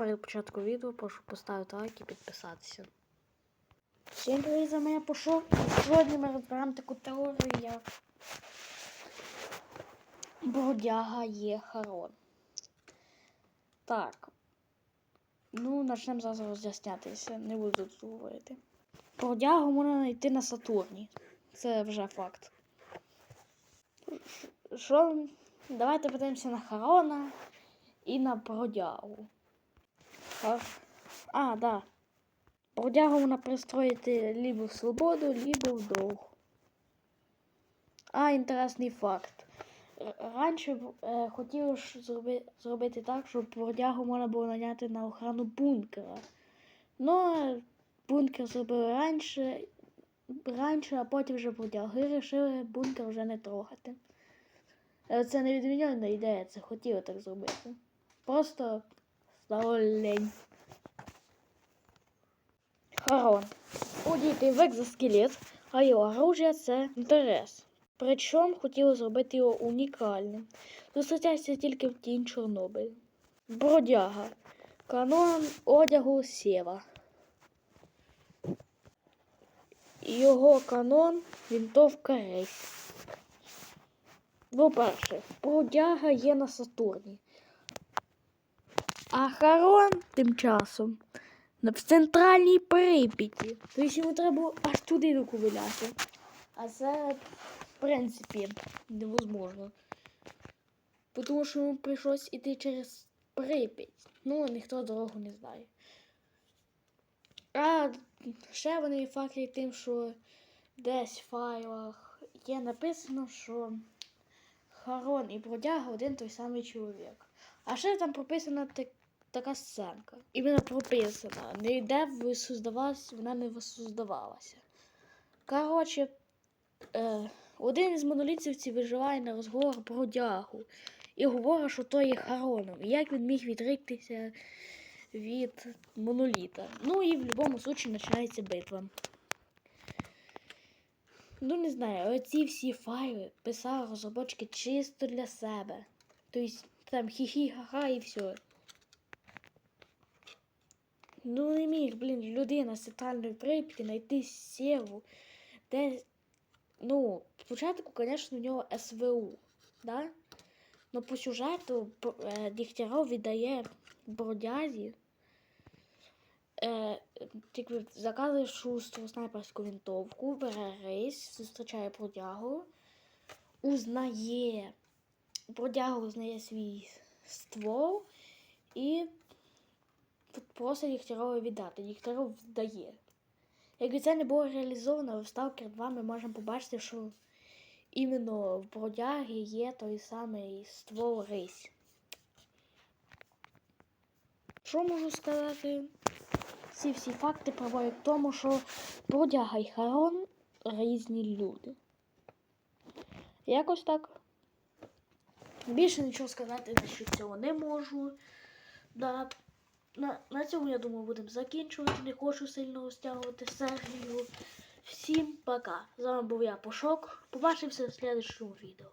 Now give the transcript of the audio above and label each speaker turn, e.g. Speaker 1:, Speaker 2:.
Speaker 1: перед початком відео прошу поставити лайк і підписатися. Всім привіт, за мене пішов. І Сьогодні ми розберемо таку теорію, як бродяга є Харон. Так. Ну, почнемо зараз роз'яснятися, не буду тут говорити. Бродягу можна знайти на Сатурні. Це вже факт. Що? Давайте подивимося на Харона і на бродягу. А, да. Бродягу можна пристроїти либо в свободу, либо в долг. А, інтересний факт. Раніше е, хотіли ж зроби, зробити так, щоб бродягу можна було наняти на охрану бункера. Ну, бункер зробили раніше, раніше, а потім вже бродяги вирішили бункер вже не трогати. Е, Це не відмінена ідея, це хотіли так зробити. Просто стало лень. Харон. Одітий в екзоскелет, а його оружие це інтерес. Причому хотіли зробити його унікальним. Зустрічається тільки в тінь Чорнобиль. Бродяга. Канон одягу Сєва. Його канон вінтовка рейс. По-перше, бродяга є на Сатурні. А Харон тим часом в центральній Прип'яті. Тобто йому треба аж туди доковиляти. А це, в принципі, невозможно. Тому що йому прийшлось іти через Прип'ять. Ну, ніхто дорогу не знає. А ще вони факти тим, що десь в файлах є написано, що Харон і Бродяга один той самий чоловік. А ще там прописана так, така сценка. Іменно прописана. Не де воссоздавалась, вона не воссоздавалася. Коротше, е, один із монолітцівців виживає на розговор Бродягу і говорить, що то є Хароном. І як він міг відріктися від моноліта. Ну і в будь-якому случаї починається битва. Ну, не знаю, оці всі файли писали розробочки чисто для себе. Тобто там хі-хі-ха-ха і все. Ну, не міг, блін, людина з центральної Прип'яті знайти сєву, де, ну, спочатку, звісно, у нього СВУ, да? Но по сюжету е, Дігтяров віддає бродязі, е, тільки заказує шустру снайперську винтовку, бере рейс, зустрічає бродягу, узнає, бродягу узнає свій ствол і просить Дігтярова віддати. Дігтяров здає. Якби це не було реалізовано, в Stalker 2 ми можемо побачити, що іменно в бродяги є той самий ствол рись. Що можу сказати? Ці всі факти приводять к тому, що бродяга і Харон різні люди. Якось так. Більше нічого сказати насчет цього не можу. Да. На, на цьому, я думаю, будемо закінчувати. Не хочу сильно розтягувати серію. Всім пока. З вами був я Пошок. Побачимося в следующому відео.